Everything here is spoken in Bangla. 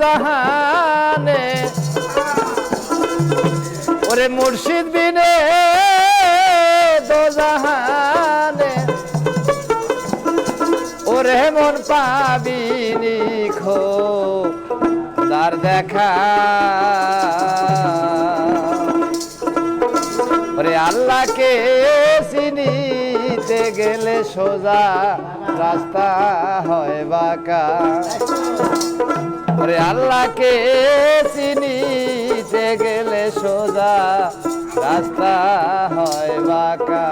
জাহানে। ওরে মুর্শিদ বিনে দো জাহানে। ওরে মন পাবি খো তার দেখা। ওরে আল্লাহকে চিনিতে গেলে সোজা রাস্তা হয় বাঁকা। ওরে আল্লাহকে চিনিতে গেলে সোজা রাস্তা হয় বাকা।